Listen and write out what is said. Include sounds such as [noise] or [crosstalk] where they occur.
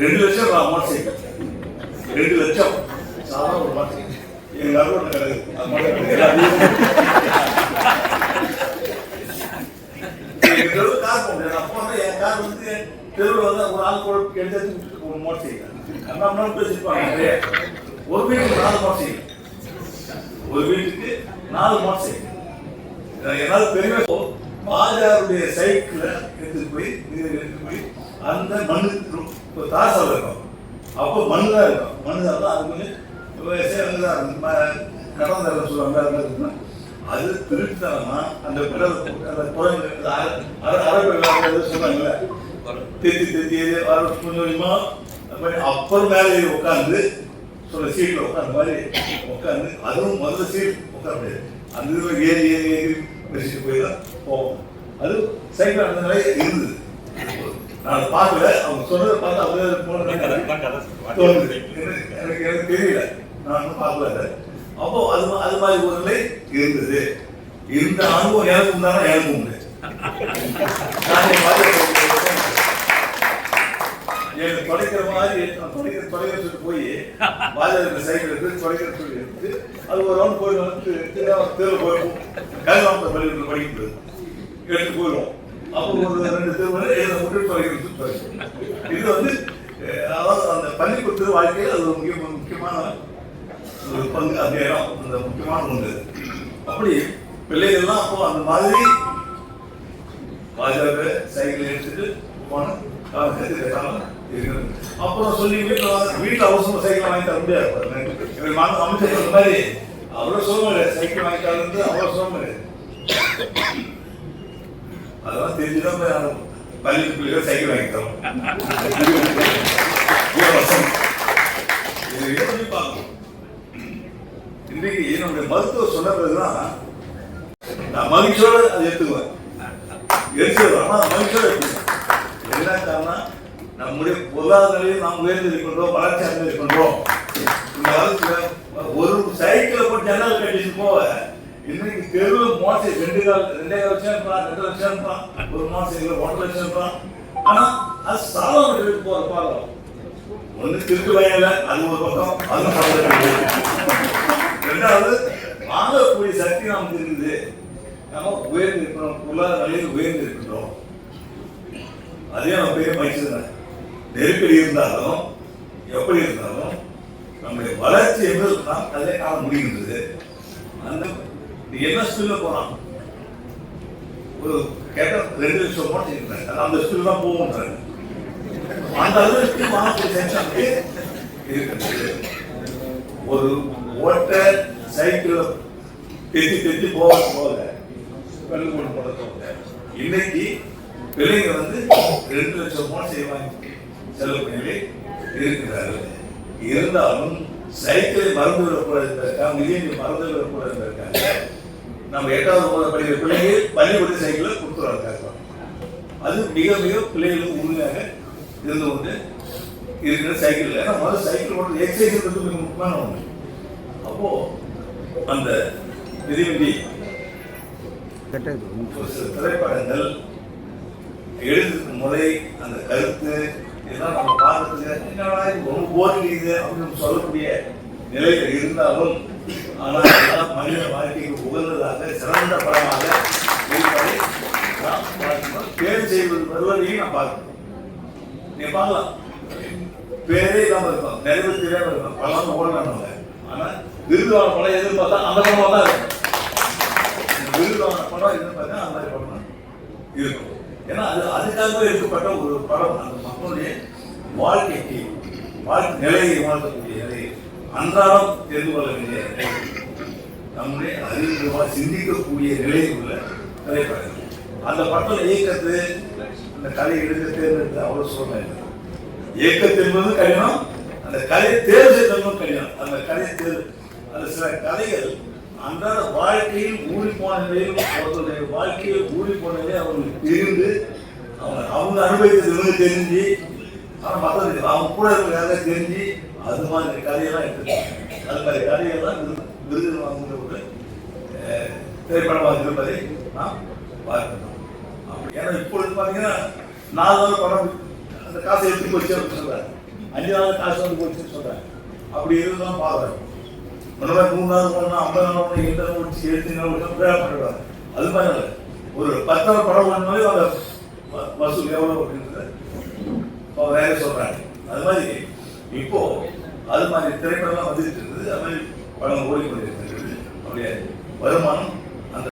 ரெண்டு லட்சம் ரூபா மோட்டர் சைக்கிள் ரெண்டு லட்சம். சாதாரண ஒரு சைக்கிள் எங்க அறுவடை கிடக்கு அது மட்டும் [laughs] கார் போக முடியாது. அப்போ வந்து என் கார் வந்து தெருவில் வந்து ஒரு ஆள் கூட எடுத்து ஒரு மோட்டர் சைக்கிள் நம்ம நம்ம பேசிருப்பாங்க நிறைய. ஒரு வீட்டுக்கு நாலு மோட்டர் சைக்கிள் ஒரு வீட்டுக்கு நாலு மோட்டர் சைக்கிள் என்னால் பெரிய பாஜாருடைய சைக்கிளை எடுத்து போய் எடுத்து போய் அந்த மண்ணு இப்போ தாசாவில் இருக்கும். அப்போ மண்ணு தான் இருக்கும். மண்ணு தான் அது கொஞ்சம் சேர்ந்து தான் இருக்கும். கடந்த சொல்லுவாங்க. அது மாதிரி அது திருட்டுத்தனமா அந்த பிறகு அந்த குழந்தை அரை சொன்னாங்கல்ல? தெத்தி தெத்தி வர கொஞ்சம் கொஞ்சமா அப்புறம் மேலே உட்காந்து சொல்ல சீட்டில் உட்காந்த மாதிரி உட்காந்து அதுவும் முதல்ல சீட் உட்கார முடியாது. அந்த ஏறி ஏறி ஏறி வச்சுட்டு போய் தான் போவோம். அது சைக்கிள் அந்த நிலை இருந்தது. நான் பார்க்கல. அவங்க சொன்னதை பார்த்து அப்படியே போன தோணுது எனக்கு எனக்கு தெரியல. நான் இன்னும் பார்க்கல அதை. அப்போ அது அது மாதிரி ஒரு நிலை இருந்தது. இந்த அனுபவம் எனக்கு உண்டானா எனக்கு உண்டு நான் என் வாழ்க்கையில எனக்கு தொலைக்கிற மாதிரி நான் தொலைக்கிற தொலைக்கிற போய் பாஜக சைக்கிள் எடுத்து தொலைக்கிற சொல்லி எடுத்து அது ஒரு ரவுண்ட் போய் வந்து தேர்வு போயிருக்கும் கல்வாமத்தை பள்ளிக்கூடத்தில் படிக்கிறது எடுத்து போயிடுவோம். அப்போ ஒரு ரெண்டு தேர்வு எழுத மட்டும் தொலைக்கிறது இது வந்து அதாவது அந்த பள்ளிக்கூடத்து வாழ்க்கையில் அது முக்கிய முக்கியமான ஒரு பங்கு அந்த இடம் அந்த முக்கியமான ஒன்று. அப்படி பிள்ளைகள்லாம் அப்போ அந்த மாதிரி பாஜக சைக்கிள் எடுத்துட்டு போன காலம் அப்புறம் சொல்லி வீட்டில் வாங்க வீட்டில் அவசரமா சைக்கிள் வாங்கி தர முடியாது. பாருங்க. எங்க அமைச்சர் சொன்ன மாதிரி அவ்வளோ சுகம் சைக்கிள் வாங்கி தரது அவ்வளோ அதெல்லாம் தெரிஞ்சுதான் பள்ளி பிள்ளைகள் சைக்கிள் வாங்கி தரோம் இலவசம். இன்றைக்கு என்னுடைய மருத்துவர் சொன்னதுதான் நான் மகிழ்ச்சியோட அதை எடுத்துக்குவேன். எடுத்துக்கிறோம் ஆனால் மகிழ்ச்சியோட எடுத்துக்குவேன். என்ன காரணம் நம்முடைய பொருளாதார நாம் உயர்ந்து இருக்கின்றோம் வளர்ச்சி அடைந்து இருக்கின்றோம். ஒரு சைக்கிளை போட்டு ஜன்னல் கட்டிட்டு போக இன்னைக்கு தெருவில் மோட்டர் ரெண்டு கால் ரெண்டே கால் லட்சம் இருப்பான் ரெண்டு லட்சம் இருப்பான் ஒரு மோட்டர் இல்லை ஒன்றரை லட்சம் இருப்பான் ஆனா அது சாதம் வீட்டுக்கு போற பாடம் ஒண்ணு திருட்டு வயல அது ஒரு பக்கம் அது ரெண்டாவது வாங்கக்கூடிய சக்தி நமக்கு இருக்குது. நம்ம உயர்ந்து இருக்கிறோம் பொருளாதார நிலையில் உயர்ந்து இருக்கின்றோம் அதே நம்ம பெரிய மகிழ்ச்சி தானே நெருக்கடி இருந்தாலும் எப்படி இருந்தாலும் நம்முடைய வளர்ச்சி என்பது தான் அதே காண முடிகின்றது. அந்த நீ என்ன ஸ்கூல்ல போறான். ஒரு கேட்ட ரெண்டு லட்சம் போட்டு இருக்கிறாங்க அந்த ஸ்கூல் தான் போகும்ன்றாங்க அந்த அளவுக்கு வாங்கக்கூடிய சென்சம் இருக்கிறது ஒரு ஓட்ட சைக்கிள் தெத்தி தெத்தி போக போக பள்ளிக்கூடம் போட போக. இன்னைக்கு பிள்ளைங்க வந்து ரெண்டு லட்சம் போன செய்வாங்க. செலவு இருக்கிறார்கள். இருந்தாலும் சைக்கிளை மறந்து விடக்கூடாது என்பதற்காக மிதியை மறந்து விடக்கூடாது என்பதற்காக நம்ம எட்டாவது ஒன்பது படிக்கிற பிள்ளைங்க பள்ளிக்கூட சைக்கிளை கொடுத்துருவாங்க அது மிக மிக பிள்ளைகளுக்கு உண்மையாக இருந்து கொண்டு இருக்கிற சைக்கிள். ஏன்னா முதல்ல சைக்கிள் ஓட்டுறது எக்ஸசைஸ் மிக முக்கியமான ஒன்று அப்போ அந்த மிதிவண்டி சில திரைப்படங்கள் எழுதுக்கு முறை அந்த கருத்து இதெல்லாம் நம்ம பார்க்கறதுக்கு என்னடா இது ரொம்ப போரிங் இது அப்படின்னு சொல்லக்கூடிய நிலையில் இருந்தாலும் ஆனால் இதெல்லாம் மனித வாழ்க்கைக்கு உகந்ததாக சிறந்த படமாக இருப்பதை நாம் பேர் செய்வது வருவதையும் நான் பார்க்கணும் நீ பார்க்கலாம். பேரே இல்லாம இருக்கும். நிறைய பேர் பழம் இருக்கும் படம் ஓடுறாங்க ஆனா விருதுவான படம் எதிர்பார்த்தா அந்த படமா தான் இருக்கும் விருதுவான படம் எதிர்பார்த்தா அந்த மாதிரி படம் இருக்கும். ஏன்னா அது அதுக்காகவே எடுக்கப்பட்ட ஒரு படம். அந்த மக்களுடைய வாழ்க்கைக்கு வாழ்க்கை நிலையை உணர்த்தக்கூடிய நிலை. அன்றாடம் தெரிந்து கொள்ள வேண்டிய நிலை. நம்முடைய அறிவுபூர்வமாக சிந்திக்கக்கூடிய நிலையில் உள்ள திரைப்படங்கள் அந்த படத்தில் இயக்கத்து அந்த கலை எடுக்க தேர்ந்தெடுத்து அவ்வளவு சூழ்நிலை இயக்கத்து என்பது கடினம் அந்த கலையை தேர்வு செய்வதும் கடினம். அந்த கலையை தேர்வு அந்த சில கலைகள் அன்றாட வாழ்க்கையில் ஊறி போன நிலையில் அவர்களுடைய வாழ்க்கையில் ஊறி போனதே அவங்களுக்கு அவர்களுக்கு தெரிந்து அவங்க அவங்க அனுபவித்தது இவங்க தெரிஞ்சு ஆனால் மற்றது அவங்க கூட இருக்கிற தெரிஞ்சு அது மாதிரி கதையெல்லாம் எடுத்துருக்காங்க. அது மாதிரி கதையெல்லாம் விருது விருது வாங்குகிற ஒரு திரைப்படமாக இருப்பதை நாம் பார்க்கணும் அப்படி. ஏன்னா இப்பொழுது பார்த்தீங்கன்னா நாலு நாள் படம் அந்த காசை எடுத்து போச்சு அப்படின்னு சொல்றாரு அஞ்சு நாள் காசு வந்து போச்சுன்னு சொல்றாங்க. அப்படி இருந்தாலும் பார்க்குறோம். முன்னாடி மூணாவது நாள் போனா ஐம்பது நாள் போனா எட்டு நாள் முடிச்சு எழுபத்தி நாள் வேலை பண்ணிடுவாங்க அது மாதிரி இல்லை. ஒரு பத்து நாள் படம் பண்ணாலே அந்த வசூல் எவ்வளோ அப்படின்றது வேற சொல்றாங்க அது மாதிரி இப்போ அது மாதிரி திரைப்படம்லாம் வந்துட்டு இருக்குது. அது மாதிரி படம் ஓடி கொண்டிருக்கிறது அப்படியே வருமானம்